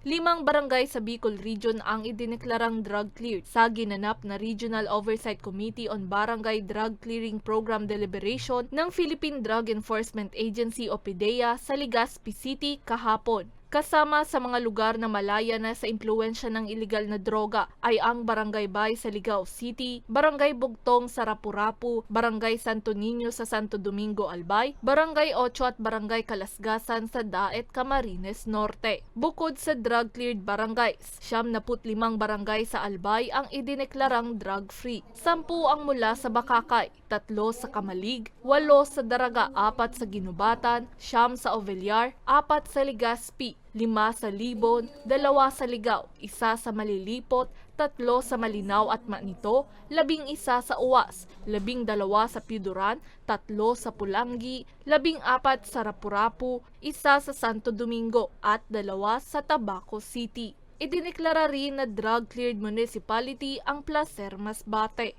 Limang barangay sa Bicol Region ang idineklarang drug cleared sa ginanap na Regional Oversight Committee on Barangay Drug Clearing Program Deliberation ng Philippine Drug Enforcement Agency o PDEA sa Legazpi City kahapon. Kasama sa mga lugar na malaya na sa impluensya ng iligal na droga ay ang Barangay Bay sa Ligao City, Barangay Bugtong sa Rapurapu, Barangay Santo Niño sa Santo Domingo Albay, Barangay 8 at Barangay Kalasgasan sa Daet, Camarines Norte. Bukod sa drug-cleared barangays, siyam na limang barangay sa Albay ang idineklarang drug-free. Sampu ang mula sa Bakakay, tatlo sa Kamalig, walo sa Daraga, apat sa Ginubatan, siyam sa Ovellar, apat sa Legazpi, lima sa Libon, dalawa sa Ligaw, isa sa Malilipot, tatlo sa Malinaw at Manito, labing isa sa Uwas, labing dalawa sa Piduran, tatlo sa Pulangi, labing apat sa Rapurapu, isa sa Santo Domingo at dalawa sa Tabaco City. Idineklara rin na drug-cleared municipality ang Placer Masbate.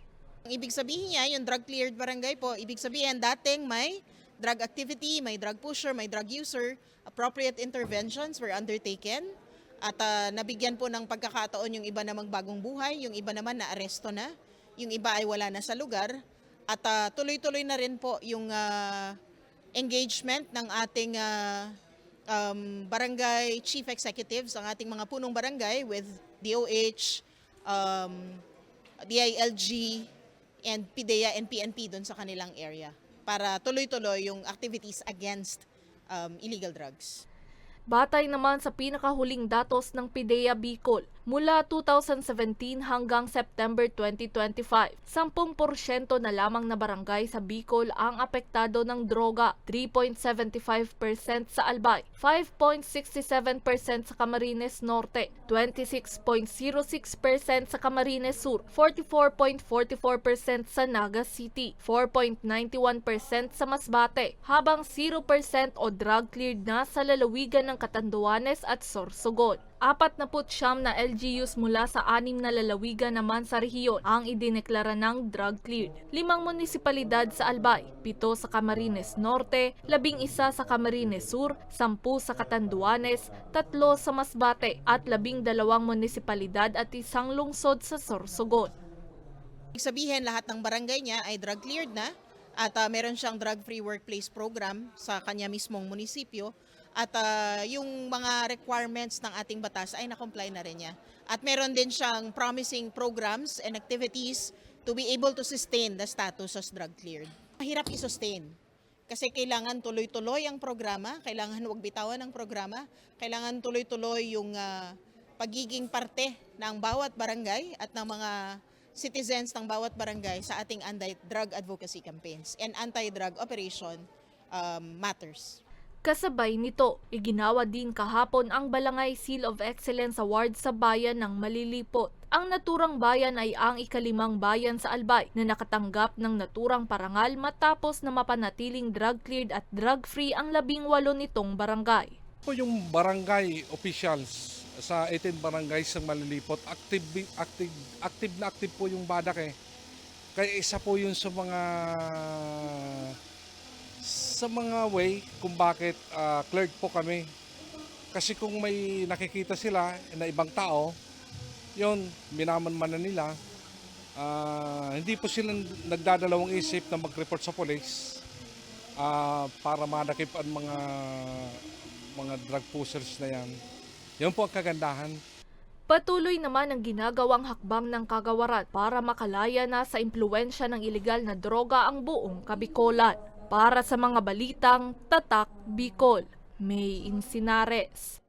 Ibig sabihin niya, yung drug cleared barangay po, ibig sabihin dating may drug activity, may drug pusher, may drug user, appropriate interventions were undertaken. At ah, nabigyan po ng pagkakataon yung iba namang bagong buhay, yung iba naman na aresto na, yung iba ay wala na sa lugar. At ah, tuloy-tuloy na rin po yung ah, engagement ng ating ah, um, barangay chief executives, ang ating mga punong barangay with DOH, um, DILG, and PDEA and PNP doon sa kanilang area para tuloy-tuloy yung activities against um, illegal drugs. Batay naman sa pinakahuling datos ng PIDEA Bicol, mula 2017 hanggang September 2025, 10% na lamang na barangay sa Bicol ang apektado ng droga, 3.75% sa Albay, 5.67% sa Camarines Norte, 26.06% sa Camarines Sur, 44.44% sa Naga City, 4.91% sa Masbate, habang 0% o drug cleared na sa lalawigan ng Catanduanes at Sorsogon. Apat na siyam na LGUs mula sa anim na lalawigan naman sa rehiyon ang idineklara ng drug cleared. Limang munisipalidad sa Albay, pito sa Camarines Norte, labing isa sa Camarines Sur, sampu sa Catanduanes, tatlo sa Masbate at labing dalawang munisipalidad at isang lungsod sa Sorsogon. Ibig sabihin lahat ng barangay niya ay drug cleared na at ah, meron siyang drug-free workplace program sa kanya mismong munisipyo at ah, yung mga requirements ng ating batas ay na-comply na rin niya. At meron din siyang promising programs and activities to be able to sustain the status as drug cleared. Mahirap i-sustain kasi kailangan tuloy-tuloy ang programa, kailangan huwag bitawan ang programa, kailangan tuloy-tuloy yung ah, pagiging parte ng bawat barangay at ng mga citizens ng bawat barangay sa ating anti-drug advocacy campaigns and anti-drug operation um, matters. Kasabay nito, iginawa din kahapon ang Balangay Seal of Excellence Award sa bayan ng Malilipot. Ang naturang bayan ay ang ikalimang bayan sa Albay na nakatanggap ng naturang parangal matapos na mapanatiling drug-cleared at drug-free ang labing walo nitong barangay. po yung barangay officials sa 18 barangays ng Malilipot, active, active, active na active po yung badak eh. Kaya isa po yun sa mga sa mga way kung bakit ah, cleared po kami. Kasi kung may nakikita sila na ibang tao, yun, minamanman na nila. Ah, hindi po sila nagdadalawang isip na mag-report sa police ah, para manakip ang mga mga drug pushers na yan. Yun po ang kagandahan. Patuloy naman ang ginagawang hakbang ng kagawaran para makalaya na sa impluensya ng ilegal na droga ang buong Kabikolan. Para sa mga balitang Tatak Bicol, May Insinares.